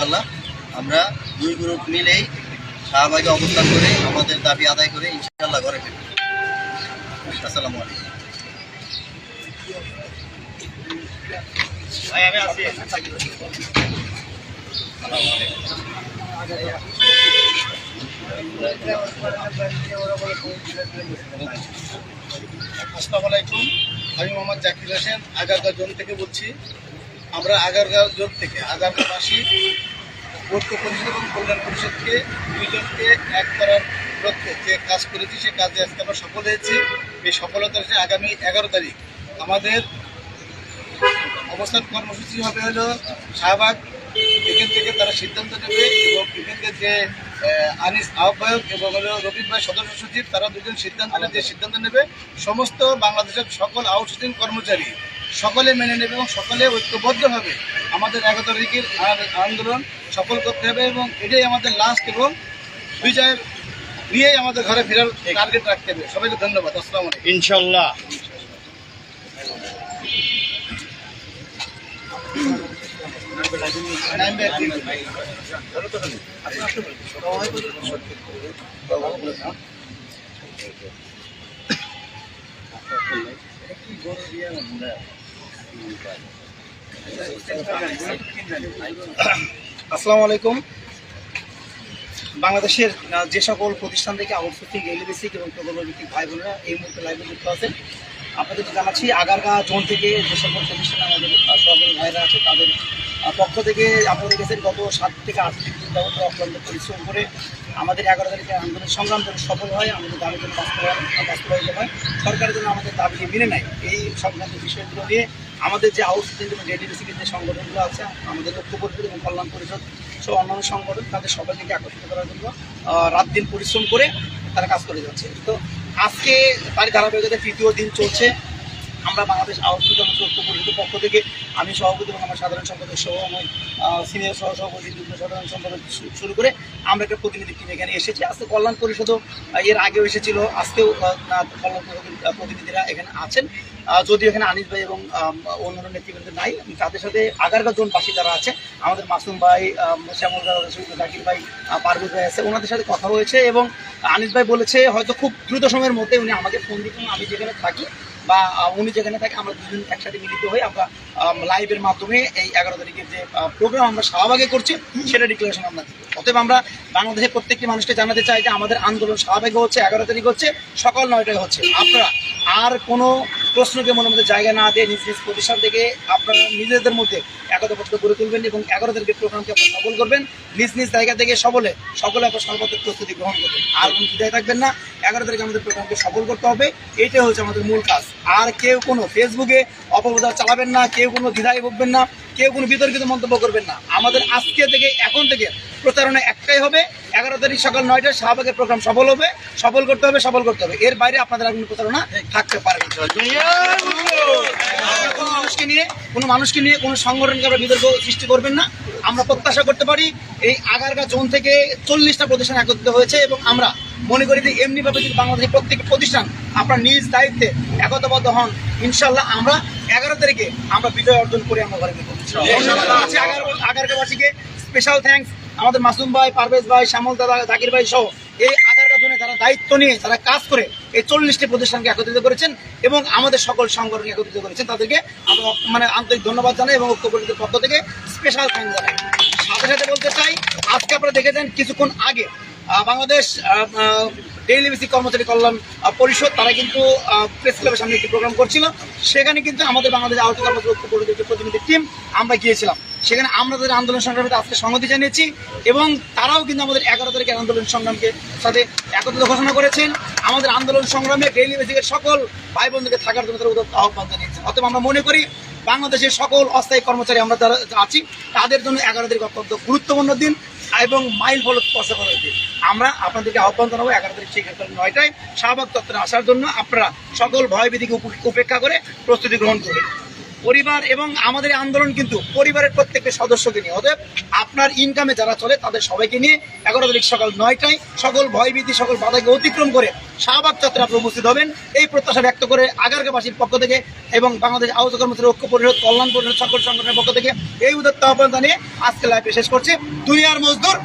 ইনশাআল্লাহ আমরা দুই গ্রুপ মিলেই শাহবাগে অবস্থান করে আমাদের দাবি আদায় করে ইনশাল্লাহ ঘরে ফিরব। আসসালামু আলাইকুম। আসসালামু আলাইকুম। আমি মোহাম্মদ জাকির হোসেন আগারগাঁও জোন থেকে বলছি। আমরা আগারগাঁও জোন থেকে আগারগাঁওবাসী ঐক্য পরিষদ এবং কল্যাণ পরিষদকে দুইজনকে এক করার লক্ষ্যে যে কাজ করেছি সে কাজে আজকে আমরা সফল হয়েছি। এই সফলতা হচ্ছে আগামী এগারো তারিখ, আমাদের অবস্থান কর্মসূচি হবে হলো শাহবাগ। এখান থেকে তারা সিদ্ধান্ত নেবে এবং এখানকার যে আনিস আহ্বায়ক এবং হলো রবিন ভাই সদস্য সচিব, তারা দুজন সিদ্ধান্ত যে সিদ্ধান্ত নেবে, সমস্ত বাংলাদেশের সকল আউটসোর্সিং কর্মচারী সকলে মেনে নেবে এবং সকলে ঐক্যবদ্ধভাবে আমাদের এগারো তারিখের আন্দোলন সফল করতে হবে এবং এটাই আমাদের লাস্ট এবং বিজয়ের নিয়েই আমাদের ঘরে ফেরার টার্গেট রাখতে হবে। সবাইকে ধন্যবাদ। আসসালামু আলাইকুম। ইনশাল্লাহ। আসসালামু আলাইকুম। বাংলাদেশের যে সকল প্রতিষ্ঠান থেকে আউটসোর্সিং, এলিবেসিক এবং প্রকল্প ভিত্তিক ভাই বোনেরা এই মুহূর্তে লাইভে যুক্ত আছেন, আপনাদেরকে জানাচ্ছি আগারগা জোন থেকে যে সকল প্রতিষ্ঠান আমাদের সহকারী ভাইরা আছে, তাদের পক্ষ থেকে আপনারা দেখেছেন গত সাত থেকে আট দিন যাবত অক্লান্ত পরিশ্রম করে আমাদের এগারো তারিখে আন্দোলন সংগ্রাম করে সফল হয়, আমাদের দাবি জন্য বাস্তবায়ন বাস্তবায়িত হয়। সরকারের জন্য আমাদের দাবি মেনে নেয়, এই সংক্রান্ত বিষয়গুলো নিয়ে আমাদের যে আউটসোর্সিং এবং রেডিওসিকের যে সংগঠনগুলো আছে, আমাদের লক্ষ্য পরিষদ এবং কল্যাণ পরিষদ সহ অন্যান্য সংগঠন তাদের সবাইকে আকর্ষিত করার জন্য রাত দিন পরিশ্রম করে তারা কাজ করে যাচ্ছে। তো আজকে তার ধারাবাহিকতা তৃতীয় দিন চলছে। আমরা বাংলাদেশ এবং ঐক্য পরিষদের পক্ষ থেকে আমি সভাপতি এবং আমার সাধারণ সম্পাদক সহ আমার সিনিয়র সহ সভাপতি যুগ্ম সাধারণ সম্পাদক শুরু করে আমরা একটা প্রতিনিধি টিম এখানে এসেছি। আজকে কল্যাণ পরিষদও এর আগেও এসেছিল। আজকেও কল্যাণ পরিষদের প্রতিনিধিরা এখানে আছেন। যদিও এখানে আনিস ভাই এবং আম, অন্যান্য নেতৃবৃন্দ নাই তাদের সাথে আগারগা জোনবাসী যারা আছে আমাদের মাসুম ভাই শ্যামল জাকির ভাই পারভেজ ভাই আছে ওনাদের সাথে কথা হয়েছে এবং আনিস ভাই বলেছে হয়তো খুব দ্রুত সময়ের মধ্যে উনি আমাকে ফোন দিতেন আমি যেখানে থাকি বা উনি যেখানে থাকে, আমরা দুজন একসাথে মিলিত হয়ে আমরা লাইভের মাধ্যমে এই এগারো তারিখের যে প্রোগ্রাম আমরা শাহবাগে করছি, সেটা ডিক্লারেশন আমরা দিব। অতএব আমরা বাংলাদেশের প্রত্যেকটি মানুষকে জানাতে চাই যে, আমাদের আন্দোলন শাহবাগে হচ্ছে, এগারো তারিখ হচ্ছে, সকাল নয়টায় হচ্ছে। আপনারা আর কোনো প্রশ্নকে মনের মধ্যে জায়গা না দিয়ে নিজ নিজ প্রতিষ্ঠান থেকে আপনারা নিজেদের মধ্যে একতাবদ্ধ গড়ে তুলবেন এবং এগারো তারিখের প্রোগ্রামকে আপনারা সফল করবেন। নিজ নিজ জায়গা থেকে সকলে সকলে আপনার সর্বাত্মক প্রস্তুতি গ্রহণ করবেন আর কোনো দ্বিধায় থাকবেন না। এগারো তারিখে আমাদের প্রোগ্রামকে সফল করতে হবে। এটাই হচ্ছে আমাদের মূল কাজ। আর কেউ কোনো ফেসবুকে অপপ্রচার চালাবেন না, কেউ কোনো দ্বিধায় ভুগবেন না, কেউ কোনো বিতর্কিত মন্তব্য করবেন না। আমাদের আজকে থেকে, এখন থেকে প্রচারণা একটাই হবে। এগারো তারিখ সকাল নয়টায় শাহবাগের প্রোগ্রাম সফল হবে, সফল করতে হবে, সফল করতে হবে। এর বাইরে আপনাদের আর কোনো প্রচারণা থাকতে পারে। কোনো মানুষকে নিয়ে, কোনো মানুষকে নিয়ে কোনো সংগঠনকে আমরা বিতর্ক সৃষ্টি করবেন না। আমরা প্রত্যাশা করতে পারি এই আগারগা জোন থেকে চল্লিশটা প্রতিষ্ঠান একত্রিত হয়েছে এবং আমরা মনে করি যে এমনিভাবে যদি বাংলাদেশের প্রত্যেক প্রতিষ্ঠান আপনার নিজ দায়িত্বে একতাবদ্ধ হন ইনশাল্লাহ আমরা এগারো তারিখে আমরা বিজয় অর্জন করে আমরা ঘরে ফিরবো ধন্যবাদ জানাচ্ছি আগার- আগারগাঁওবাসীকে স্পেশাল থ্যাঙ্কস আমাদের মাসুম ভাই পারভেজ ভাই শ্যামল দাদা জাকির ভাই সহ এই আগারগা জোনে তারা দায়িত্ব নিয়ে তারা কাজ করে এই চল্লিশটি প্রতিষ্ঠানকে একত্রিত করেছেন এবং আমাদের সকল সংগঠনকে একত্রিত করেছেন। তাদেরকে আমরা মানে আন্তরিক ধন্যবাদ জানাই এবং ঐক্য পরিষদের পক্ষ থেকে স্পেশাল থ্যাঙ্ক জানাই। সাথে সাথে বলতে চাই, আজকে আপনারা দেখেছেন কিছুক্ষণ আগে বাংলাদেশ বেসিক কর্মচারী কল্যাণ পরিষদ, তারা কিন্তু প্রেস ক্লাবের সামনে একটি প্রোগ্রাম করছিল। সেখানে কিন্তু আমাদের বাংলাদেশ আহত কর্মচারী প্রতিনিধি টিম আমরা গিয়েছিলাম। সেখানে আমরা তাদের আন্দোলন সংগ্রামে আজকে সংহতি জানিয়েছি এবং তারাও কিন্তু আমাদের এগারো তারিখের আন্দোলন সংগ্রামকে সাথে একত্রিত ঘোষণা করেছেন। আমাদের আন্দোলন সংগ্রামে ডেইলি বেসিকের সকল ভাই বন্ধুকে থাকার জন্য তারা উদাত্ত আহ্বান জানিয়েছেন। অতএব আমরা মনে করি, বাংলাদেশের সকল অস্থায়ী কর্মচারী আমরা যারা আছি, তাদের জন্য এগারো তারিখ অত্যন্ত গুরুত্বপূর্ণ দিন এবং মাইল ফলক স্পর্শ করার দিন। আমরা আপনাদেরকে আহ্বান জানাব এগারো তারিখ ঠিক সকাল নয়টায়। শাহবাগ তত্ত্বে আসার জন্য আপনারা সকল ভয়ভীতিকে উপ- উপেক্ষা করে প্রস্তুতি গ্রহণ করবেন পরিবার এবং আমাদের আন্দোলন কিন্তু পরিবারের প্রত্যেকটা সদস্যকে নিয়ে। অতএব আপনার ইনকামে যারা চলে, তাদের সবাইকে নিয়ে এগারো তারিখ সকাল নয়টায় সকল ভয়ভীতি, সকল বাধাকে অতিক্রম করে শাহবাগ চত্বরে আপনি উপস্থিত হবেন। এই প্রত্যাশা ব্যক্ত করে আগারগাবাসীর পক্ষ থেকে এবং বাংলাদেশ আহত কর্মচারী ঐক্য পরিষদ, কল্যাণ পরিষদ, সকল সংগঠনের পক্ষ থেকে এই উদ্যোক্তা আহ্বান জানিয়ে আজকে লাইভে শেষ করছি। দুনিয়ার মজদুর।